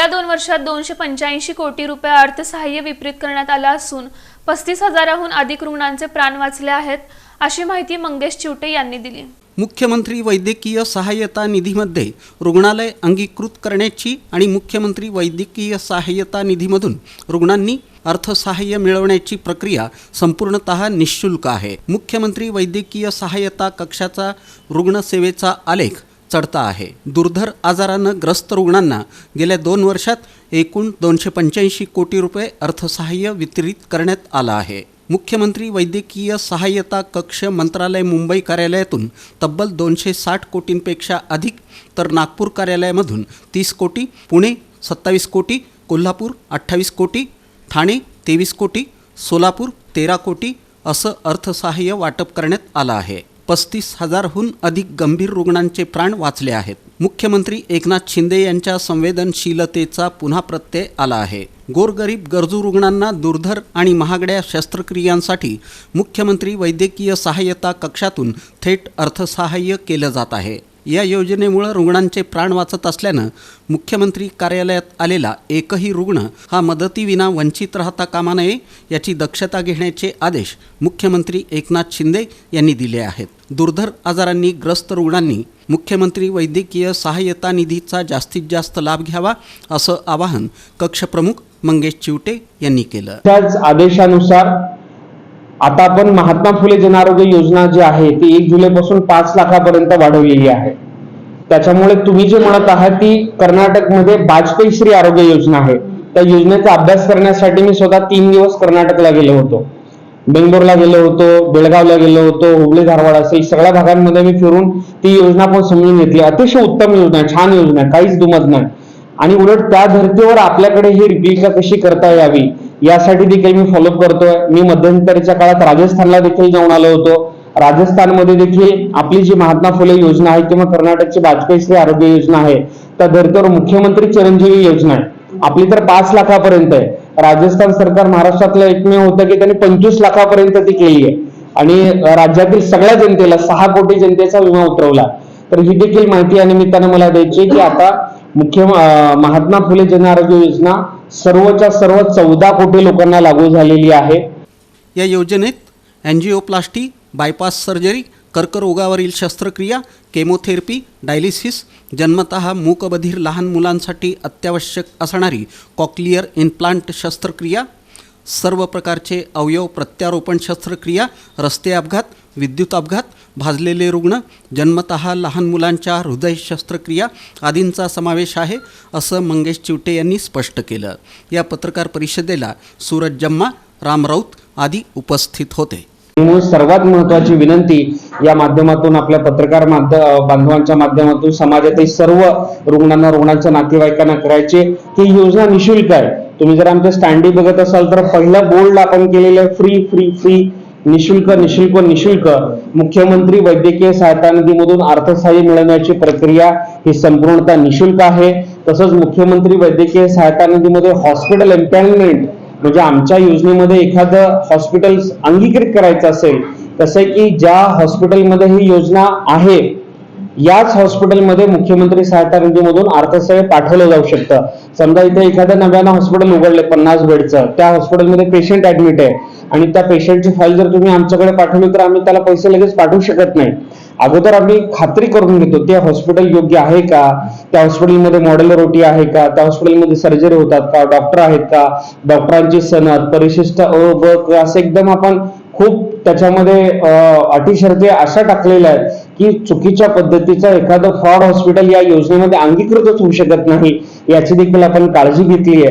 गेल्या दोन वर्षात दोनशे पंच्याऐंशी कोटी रुपये अर्थसहाय्य वितरित करण्यात आलं असून पस्तीस हजाराहून अधिक रुग्णांचे प्राण वाचले आहेत अशी माहिती मंगेश चिवटे यांनी दिली. मुख्यमंत्री वैद्यकीय सहाय्यता निधीमध्ये रुग्णालय अंगीकृत करण्याची आणि मुख्यमंत्री वैद्यकीय सहाय्यता निधीमधून रुग्णांनी अर्थसहाय्य मिळवण्याची प्रक्रिया संपूर्णतः निशुल्क आहे. मुख्यमंत्री वैद्यकीय सहाय्यता कक्षाचा रुग्णसेवेचा आलेख चढता आहे. दुर्धर आजारानं ग्रस्त रुग्णांना गेल्या दोन वर्षात एकूण दोनशे पंच्याऐंशी कोटी रुपये अर्थसहाय्य वितरित करण्यात आलं आहे. मुख्यमंत्री वैद्यकीय सहाय्यता कक्ष मंत्रालय मुंबई कार्यालयातून तब्बल दोनशे साठ कोटींपेक्षा अधिक तर नागपूर कार्यालयामधून तीस कोटी पुणे सत्तावीस कोटी कोल्हापूर अठ्ठावीस कोटी ठाणे तेवीस कोटी सोलापूर तेरा कोटी असं अर्थसहाय्य वाटप करण्यात आलं आहे. पस्तीस हजारहून अधिक गंभीर रुग्णांचे प्राण वाचले आहेत. मुख्यमंत्री एकनाथ शिंदे यांच्या संवेदनशीलतेचा पुन्हा प्रत्यय आला आहे. गोरगरीब गरजू रुग्णांना दुर्धर आणि महागड्या शस्त्रक्रियांसाठी मुख्यमंत्री वैद्यकीय सहाय्यता कक्षातून थेट अर्थसहाय्य केलं जात आहे. या योजनेमुळं रुग्णांचे प्राण वाचत असल्यानं मुख्यमंत्री कार्यालयात आलेला एकही रुग्ण हा मदतीविना वंचित राहता कामा नये याची दक्षता घेण्याचे आदेश मुख्यमंत्री एकनाथ शिंदे यांनी दिले आहेत. दुर्धर आजारांनी ग्रस्त रुग्णांनी मुख्यमंत्री वैद्यकीय सहाय्यता निधीचा जास्तीत जास्त लाभ घ्यावा असं आवाहन कक्षप्रमुख मंगेश चिवटे यांनी केलं. त्याच आदेशानुसार आता आपण महात्मा फुले जनआरोग्य योजना जी आहे ती एक जुलैपासून पाच लाखापर्यंत वाढवलेली आहे. त्याच्यामुळे तुम्ही जे म्हणत आहात ती कर्नाटकमध्ये वाजपेयी श्री आरोग्य योजना आहे. त्या योजनेचा अभ्यास करण्यासाठी मी स्वतः तीन दिवस कर्नाटकला गेलो होतो. बेंगलोरला गेलो होतो बेळगावला गेलो होतो हुबळी धारवाड असेल सगळ्या भागांमध्ये मी फिरून ती योजना पण समजून घेतली. अतिशय उत्तम योजना आहे छान योजना आहे काहीच दुमत नाही. आणि उलट त्या धर्तीवर आपल्याकडे ही रिप्लिका कशी करता यावी यासाठी देखील मी फॉलोअप करतोय. मी मध्यंतरीच्या काळात राजस्थानला देखील जाऊन आलो होतो. राजस्थानमध्ये देखील आपली जी महात्मा फुले योजना आहे किंवा कर्नाटकची वाजपेयी श्री आरोग्य योजना आहे त्या धर्तीवर मुख्यमंत्री चिरंजीवी योजना आहे. आपली तर पाच लाखापर्यंत आहे. राजस्थान सरकार महाराष्ट्रातलं एकमेव होतं की त्यांनी पंचवीस लाखापर्यंत ती केली आहे. आणि राज्यातील सगळ्या जनतेला सहा कोटी जनतेचा विमा उतरवला. तर ही देखील माहिती या निमित्तानं मला द्यायची की आता मुख्य महात्मा फुले जन आरोग्य योजना सर्वच्या सर्व चौदा कोटी लोकांना लागू झालेली आहे. या योजनेत अँजिओप्लास्टी बायपास सर्जरी कर्करोगावरील शस्त्रक्रिया केमोथेरपी डायलिसिस जन्मतः मूकबधीर लहान मुलांसाठी अत्यावश्यक असणारी कॉक्लिअर इम्प्लांट शस्त्रक्रिया सर्व प्रकारचे अवयव प्रत्यारोपण शस्त्रक्रिया रस्ते अपघात विद्युत अपघात भाजलेले रुग्ण जन्मतः लहान मुलांच्या हृदय शस्त्रक्रिया आदींचा समावेश आहे असं मंगेश चिवटे यांनी स्पष्ट केलं. या पत्रकार परिषदेला सूरज जम्मा राम राऊत आदी उपस्थित होते. त्यामुळे सर्वात महत्वाची विनंती या माध्यमातून आपल्या पत्रकार माध्य- बांधवांच्या माध्यमातून समाजातील सर्व रुग्णांना रुग्णांच्या नातेवाईकांना करायचे ही योजना निशुल्क आहे. तुम्ही जर आमच्या स्टँडी बघत असाल तर पहिला बोर्ड आपण केलेलं आहे फ्री फ्री फ्री निशुल्क निशुल्क निशुल्क. मुख्यमंत्री वैद्यकीय सहायता निधीमधून अर्थसहाय्य मिळवण्याची प्रक्रिया ही संपूर्णतः निशुल्क आहे. तसंच मुख्यमंत्री वैद्यकीय सहायता निधीमध्ये हॉस्पिटल एम्पॅनमेंट म्हणजे आमच्या योजनेमध्ये एखादं हॉस्पिटल अंगीकृत करायचं असेल तसं की ज्या हॉस्पिटलमध्ये ही योजना आहे याच हॉस्पिटलमध्ये मुख्यमंत्री सहायता निधीमधून अर्थसहाय्य पाठवलं जाऊ शकतं. समजा इथे एखादं नव्यानं हॉस्पिटल उघडले पन्नास बेडचं. त्या हॉस्पिटलमध्ये पेशंट ऍडमिट आहे. आणि त्या पेशंटची फाईल जर तुम्ही आमच्याकडे पाठवली तर आम्ही त्याला पैसे लगेच पाठवू शकत नाही. अगोदर आम्ही खात्री करून घेतो ते हॉस्पिटल योग्य आहे का? त्या हॉस्पिटलमध्ये मॉडेलर रोटी आहे का? त्या हॉस्पिटलमध्ये सर्जरी होतात का? डॉक्टर आहेत का? डॉक्टरांची सनद परिशिष्ट अ ब असे असं एकदम आपण खूप त्याच्यामध्ये अं, अटी शर्ती अशा टाकलेल्या आहेत. की चुकीच्या पद्धतीचं एखादं फ्रॉड हॉस्पिटल या योजनेमध्ये अंगीकृतच होऊ शकत नाही याची देखील आपण काळजी घेतली आहे.